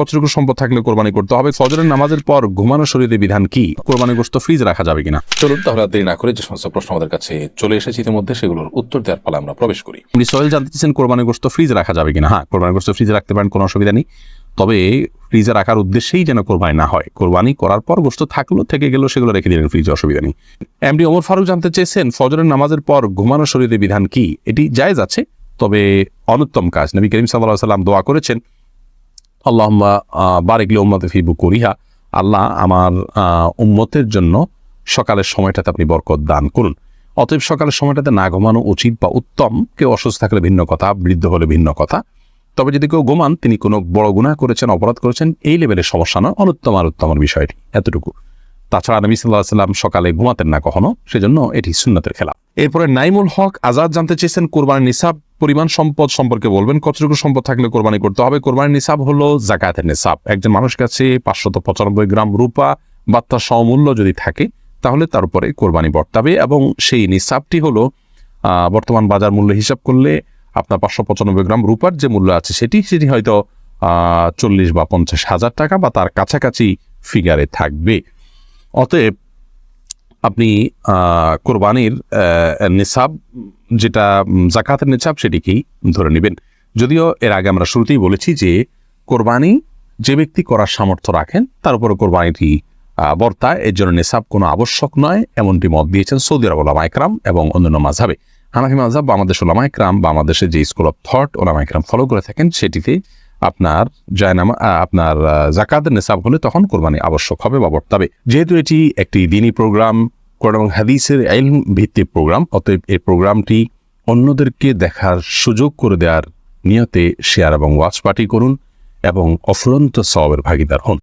কতটুকু সম্পদ থাকলে কোরবানি করতে হবে? ফজরের নামাজের পর ঘুমানো শরীরে বিধান কি? কোরবানি গোস্ত ফ্রিজ রাখা যাবে কিনা? চলুন তাহলে দেরি না করে যে সমস্ত প্রশ্ন আমাদের কাছে চলে এসেছে ইতিমধ্যে সেগুলোর উত্তর দেওয়ার ফলে আমরা প্রবেশ করি। সোহেল জানতে চাচ্ছেন কোরবানি গোস্ত ফ্রিজ রাখা যাবে কিনা? হ্যাঁ কোরবানি গোস্ত ফ্রিজে রাখতে পারেন কোনো অসুবিধা নেই। তবে ফ্রিজে রাখার উদ্দেশ্যেই যেন কোরবানি না হয়। কোরবানি করার পর গোস্ত থাকল থেকে গেলেও সেগুলো রেখে দিলেন ফ্রিজে অসুবিধা নেই। এমডি ওমর ফারুক জানতে চেয়েছেন ফজরের নামাজের পর ঘুমানো শরীরে বিধান কি? এটি জায়েজ আছে তবে অনুত্তম কাজ। নবী করিম সাল্লাহ সাল্লাম দোয়া করেছেন আল্লাহ বারেকলি উম্মতে ফিবু করিহা আল্লাহ আমার উম্মতের জন্য সকালের সময়টাতে আপনি বরকত দান করুন। অতএব সকালের সময়টাতে না ঘুমানো উচিত বা উত্তম। কেউ অসুস্থ থাকলে ভিন্ন কথা, বৃদ্ধ হলে ভিন্ন কথা। তবে যদি কেউ ঘুমান, তিনি কোনো বড় গুনাহ করেছেন, অপরাধ করেছেন, এই লেভেলের সমস্যা নয়, অনুত্তম আর উত্তমের বিষয়টি এতটুকু। তাছাড়া নবী সাল্লাহ সাল্লাম সকালে ঘুমাতেন না কখনো, সেজন্য এটি সুন্নতের খেলা। এরপরে নাইমুল হক আজাদ জানতে চেয়েছেন, কোরবানির নিসাব পরিমাণ সম্পদ সম্পর্কে বলবেন, কতটুকু সম্পদ থাকলে কোরবানি করতে হবে? কোরবানির নিসাব হলো জাকাতের নিসাব। একজন মানুষ কাছে পাঁচশত পঁচানব্বই গ্রাম রূপা বা তার যদি থাকে, তাহলে তার উপরে কোরবানি বর্তাবে এবং সেই নিসাবটি হলো বর্তমান বাজার মূল্য হিসাব করলে আপনার পাঁচশো পঁচানব্বই গ্রাম রূপার যে মূল্য আছে সেটি সেটি হয়তো চল্লিশ বা পঞ্চাশ হাজার টাকা বা তার কাছাকাছি ফিগারে থাকবে। অতএব আপনি কোরবানির নিসাব যেটা জাকাতের নিসাব সেটিকেই ধরে নেবেন। যদিও এর আগে আমরা শুরুতেই বলেছি যে কোরবানি যে ব্যক্তি করার সামর্থ্য রাখেন তার উপরে কোরবানিটি আহ, বর্তায় এর জন্য নিসাব কোনো আবশ্যক নয় এমনটি মত দিয়েছেন সৌদি আরব ওলামা একরাম এবং অন্যান্য মাঝাবে হানাফি মাঝাব বা আমাদের ওলামা একরাম বা যে স্কুল অফ থট ওলামা একরাম ফলো করে থাকেন সেটিতে আপনার জায়নামা আপনার জাকাত জাকাতের নিসাব হলে তখন কোরবানি আবশ্যক হবে বা বর্তাবে। যেহেতু এটি একটি দিনী প্রোগ্রাম, কোরআন হাদিসের আইল ভিত্তিক প্রোগ্রাম, অতএব এই প্রোগ্রামটি অন্যদেরকে দেখার সুযোগ করে দেওয়ার নিয়তে শেয়ার এবং ওয়াচ পার্টি করুন এবং অফুরন্ত সবের ভাগিদার হন।